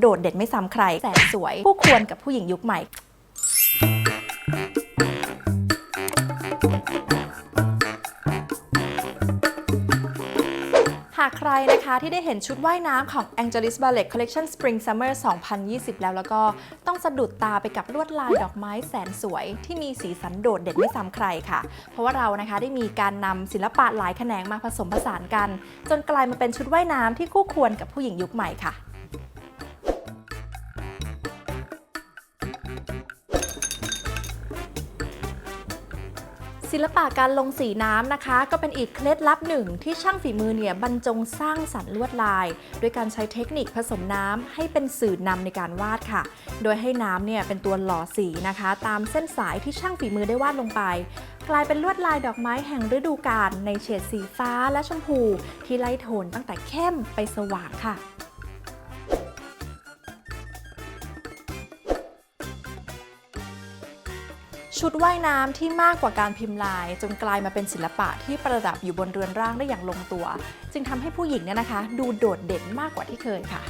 โดดเด่นไม่ซ้ำใครแสนสวย ผู้ควรกับผู้หญิงยุคใหม่ หากใครนะคะที่ได้เห็นชุดว่ายน้ำของ Angelis Ballet Collection Spring Summer 2020 แล้วแล้วก็ต้องสะดุดตาไปกับลวดลายดอกไม้แสนสวย ที่มีสีสันโดดเด่นไม่ซ้ำใครค่ะ เพราะว่าเรานะคะได้มีการนำศิลปะหลายแขนงมาผสมผสานกัน จนกลายมาเป็นชุดว่ายน้ำที่คู่ควรกับผู้หญิงยุคใหม่ค่ะ ศิลปะการลงสีน้ำนะคะ ก็เป็นอีกเคล็ดลับหนึ่งที่ช่างฝีมือเนี่ยบรรจงสร้างสรรค์ลวดลายโดยการใช้เทคนิคผสมน้ำให้เป็นสื่อนำในการวาดค่ะ โดยให้น้ำเนี่ยเป็นตัวหล่อสีนะคะ ตามเส้นสายที่ช่างฝีมือได้วาดลงไป กลายเป็นลวดลายดอกไม้แห่งฤดูกาลในเฉดสีฟ้าและชมพู ที่ไล่โทนตั้งแต่เข้มไปสว่างค่ะ ชุดว่ายน้ำที่มากกว่าการพิมพ์ลาย จนกลายมาเป็นศิลปะที่ประดับอยู่บนเรือนร่างได้อย่างลงตัว จึงทำให้ผู้หญิงเนี่ยนะคะ ดูโดดเด่นมากกว่าที่เคยค่ะ